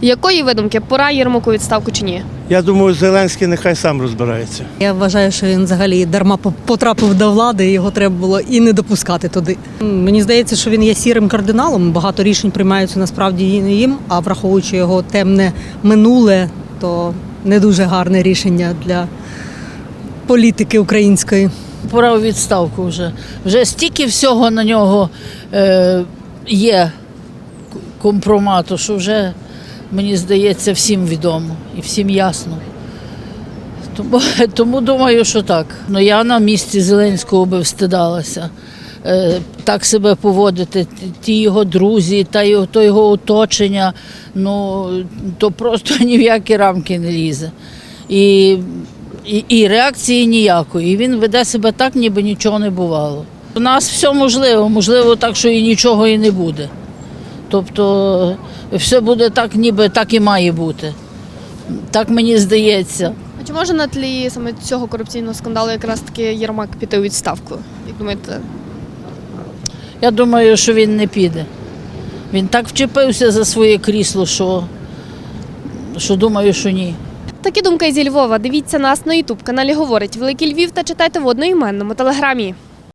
Якої видумки пора Єрмаку відставку чи ні? Я думаю, Зеленський нехай сам розбирається. Я вважаю, що він взагалі дарма потрапив до влади, і його треба було і не допускати туди. Мені здається, що він є сірим кардиналом. Багато рішень приймаються насправді їм, а враховуючи його темне минуле, то не дуже гарне рішення для політики української. Пора у відставку вже. Вже стільки всього на нього е, є компромату, що вже, мені здається, всім відомо і всім ясно. Тому, тому думаю, що так. Ну я на місці Зеленського би встидалася. Е, так себе поводити, ті його друзі, та його, то його оточення, ну то просто ні в які рамки не лізе. І, і, і реакції ніякої. І він веде себе так, ніби нічого не бувало. У нас все можливо, можливо, так, що і нічого і не буде. Тобто все буде так, ніби так і має бути. Так мені здається. А чи може на тлі саме цього корупційного скандалу якраз таки Єрмак піти у відставку? Як думаєте? Я думаю, що він не піде. Він так вчепився за своє крісло, що, що думаю, що ні. Такі думки зі Львова. Дивіться нас на Ютуб каналі Говорить Великий Львів та читайте в одноіменному телеграмі.